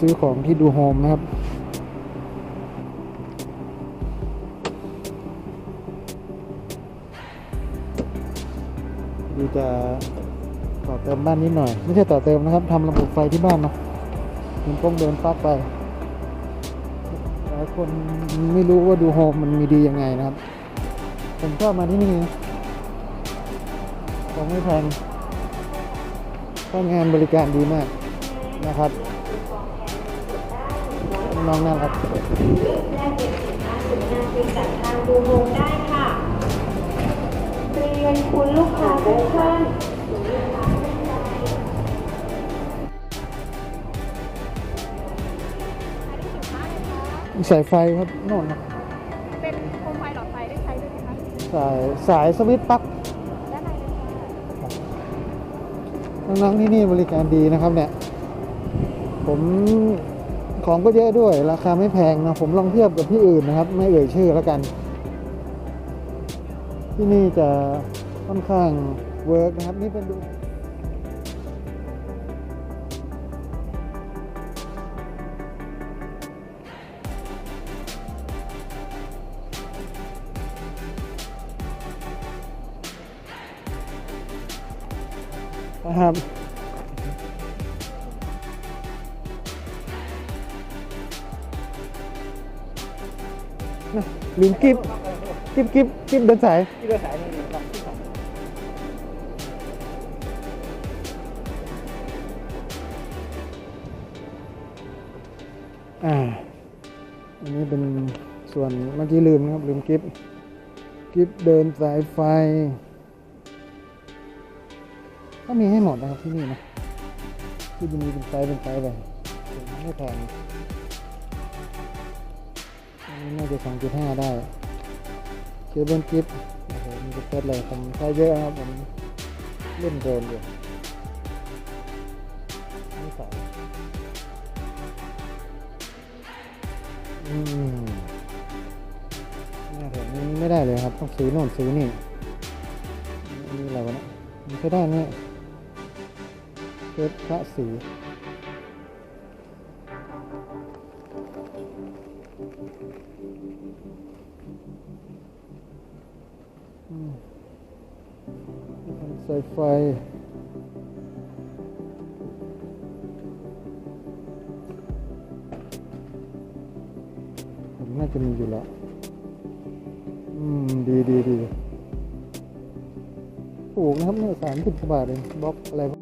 ซื้อของที่ดูโฮมนะครับดูจะต่อเติมบ้านนิดหน่อย ไม่ใช่ต่อเติมนะครับทำระบบไฟที่บ้านเนาะมันต้องเดินปลั๊กไปหลายคนไม่รู้ว่าดูโฮมมันมีดียังไงนะครับ ผมชอบมาที่นี่ของไม่แพงก็งานบริการดีมากนะครับ น้องน่ารักแลกเปลี่ยนสินค้าสินงานซื้อจากทางดูโฮมได้ค่ะเรียนคุณลูกค้าทุกท่านสายไฟครับโน่นนะเป็นโคมไฟหลอดไฟได้ใช้ด้วยไหมคะสายสายสวิตช์ปลั๊กด้านในน้องๆที่นี่บริการดีนะครับเนี่ย ผม ของก็เยอะด้วย ราคาไม่แพงนะ ผมลองเทียบกับที่อื่นนะครับ ไม่เอ่ยชื่อแล้วกัน ที่นี่จะค่อนข้างเวิร์กนะครับ นี่เป็นดูนะครับ ลืมกิฟกิฟกิฟกิฟเดินสายที่เดินสายนี่ครับอ่าอันนี้เป็นส่วนเมื่อกี้ลืมนะครับ ลืมกิฟกิฟเดินสายไฟ ก็มีให้หมดนะครับที่นี่นะที่จะมีเป็นไซส์เป็นไซส์ไปไม่แพง น่าจะสองจุดห้าได้เคเบิลกิฟโอ้โหมีเป็นเซตเลยผมใช้เยอะครับผมเล่นโดนอยู่ไม่ใส่อืมน้าแถวนี้ไม่ได้เลยครับ ต้องซื้อโน่นซื้อนี่อันนี้อะไรวะเนี่ยมันใช้ได้เนี่ยเซตพระสี ไปน่าจะมีอยู่แล้ว อืม ดีดีดีถูกนะครับเนี่ยสามสิบกว่าบาทเองบล็อกอะไร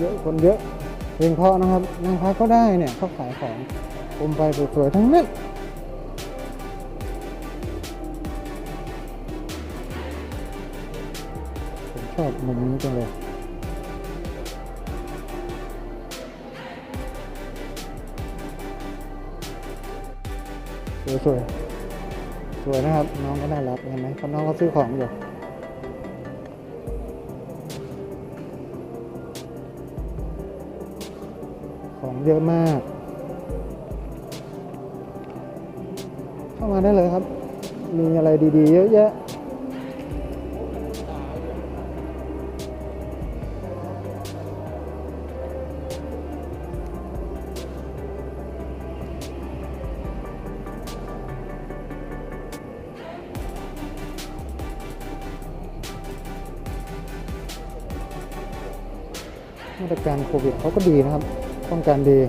เยอะคนเยอะเพลงเพราะนะครับนางพักก็ได้เนี่ยเขาขายของผมไปสวยๆทั้งนั้นผมชอบมุมนี้จังเลยสวยๆสวยนะครับ น้องก็น่ารักเห็นไหมน้องก็ซื้อของอยู่ ของเยอะมาก เข้ามาได้เลยครับ มีอะไรดีๆ เยอะแยะมาตรการโควิดเขาก็ดีนะครับ ป้องกันดี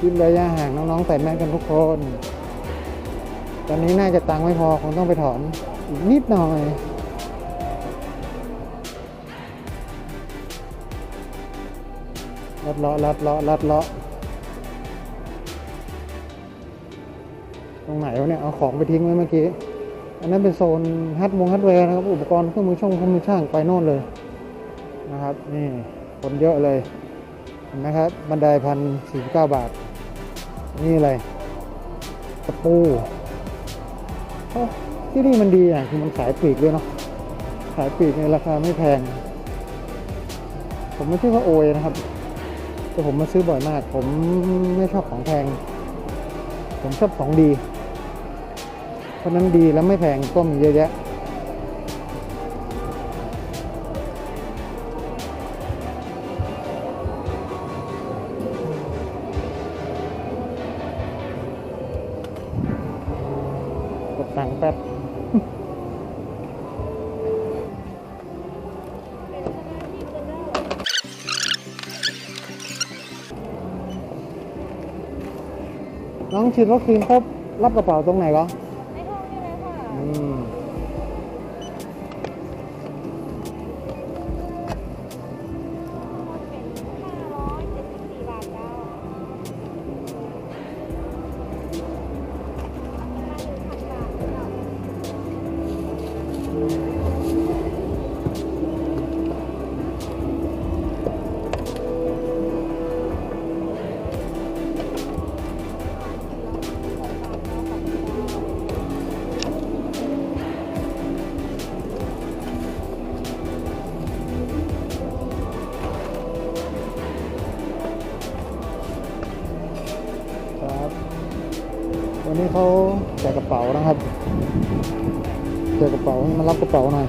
ยืนระยะห่างน้องๆใส่แมสกันทุกคน ตอนนี้น่าจะตังไม่พอคงต้องไปถอนอีกนิดหน่อยลัดเลาะลัดเลาะลัดเลาะตรงไหนวะเนี่ยเอาของไปทิ้งไว้เมื่อกี้ อันนั้นเป็นโซนฮัดวงฮัดแวร์นะครับ อุปกรณ์เครื่องมือช่างเครื่องมือช่างไปโน่นเลยนะครับ นี่คนเยอะเลย นไหมครับ บันไดพันสี่สิบเก้าบาท นี่อะไรตะปูที่นี่มันดีอย่างคือมันขายปลีกด้วยเนาะขายปลีกในราคาไม่แพง ผมไม่ใช่ว่าโอยนะครับ แต่ผมมาซื้อบ่อยมาก ผมไม่ชอบของแพง ผมชอบของดี เพราะฉะนั้นดีแล้วไม่แพงก็มีเยอะแยะ น้องฉีดวัคซีนครบรับกระเป๋าตรงไหนก็ แจกกระเป๋ามารับกระเป๋าหน่อย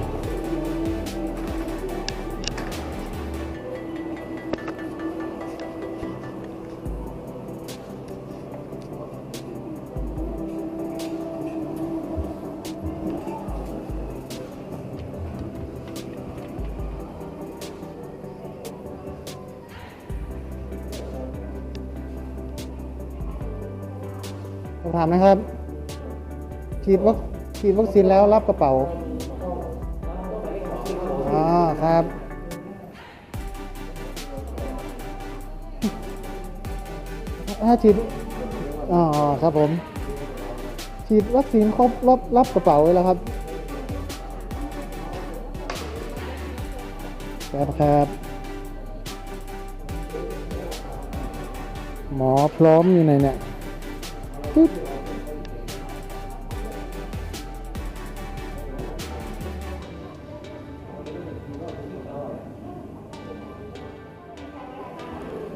สอบถามนะครับฉีดวัค ฉีดวัคซีนแล้วรับกระเป๋าอ๋อครับ ถ้าฉีดอ๋อครับผม ฉีดวัคซีนครบรับรับกระเป๋าไว้แล้วครับครับครับ หมอพร้อมอยู่ไหนเนี่ยปึ๊บ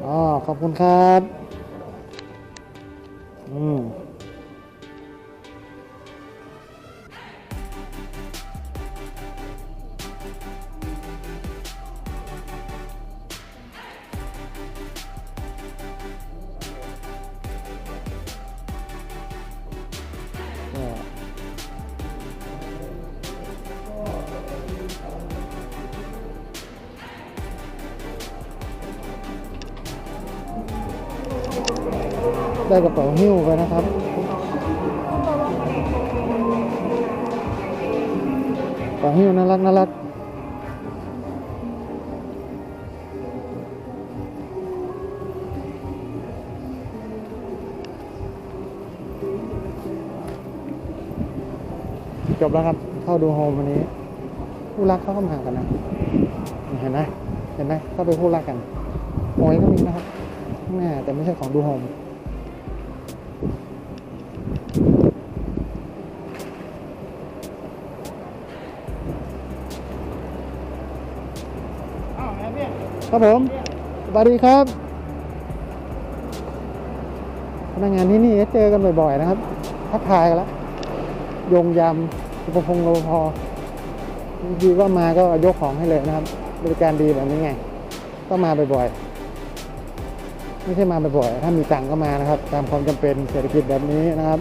อ๋อขอบคุณครับ ได้กระเป๋าหิ้วไปนะครับ กระเป๋าหิ้วน่ารักน่ารักจบแล้วครับ เข้าดูโฮมวันนี้ คู่รักเขาก็มากันนะ เห็นไหมเห็นไหมก็ไปนคู่รักกันโอยก็มีนะครับแม่แต่ไม่ใช่ของดูโฮม ครับผมสวัสดีครับ พนักงานที่นี่เจอกันบ่อยๆนะครับ ทักทายกันล้วโยงยำอุปพงศ์รปภบางทีก็มาก็ยกของให้เลยนะครับ บริการดีแบบนี้ไง ก็มาบ่อยๆ ไม่ใช่มาบ่อยๆ ถ้ามีตังก็มานะครับ ตามความจำเป็นเศรษฐกิจแบบนี้นะครับ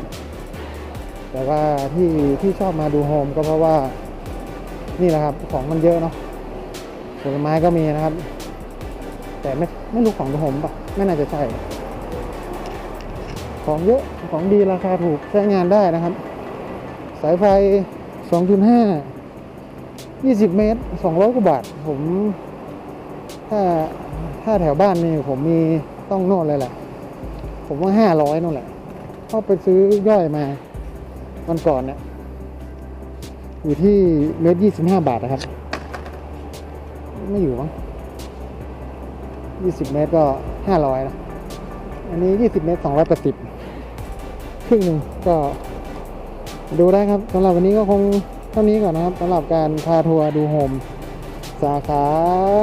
แต่ว่าที่ที่ชอบมาดูโฮมก็เพราะว่า นี่แหละครับ ของมันเยอะเนาะ ผลไม้ก็มีนะครับ แต่ไม่ไม่รู้ของผมปะไม่น่าจะใช่ ของเยอะของดีราคาถูกใช้งานได้นะครับ สายไฟ 2.5 20 เมตร 200 กว่าบาท ผม ถ้าถ้าแถวบ้านนี่ผมมีต้องโน่นเลยแหละ ผมว่า 500นู่นแหละเพราะไปซื้อย่อยมาวันก่อนเนี่ยอยู่ที่เมตร 25 บาทนะครับ ไม่อยู่มั้งยี่สิบเมตรก็ห้าร้อยนะ อันนี้ยี่สิบเมตรสองร้อยแปดสิบครึ่งหนึ่งก็ดูได้ครับสำหรับวันนี้ก็คงเท่านี้ก่อนนะครับสำหรับการพาทัวร์ดูโฮมสาขา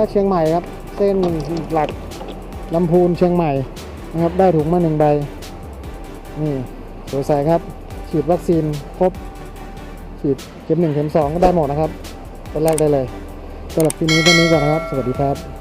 เชียงใหม่ครับ เส้นหลักลำพูนเชียงใหม่นะครับ ได้ถุงมาหนึ่งใบ นี่สวยใสครับ ฉีดวัคซีนครบ ฉีดเข็มหนึ่งเข็มสองก็ได้หมดนะครับเป็นแรกได้เลย สำหรับคลิปนี้เท่านี้ก่อนนะครับ สวัสดีครับ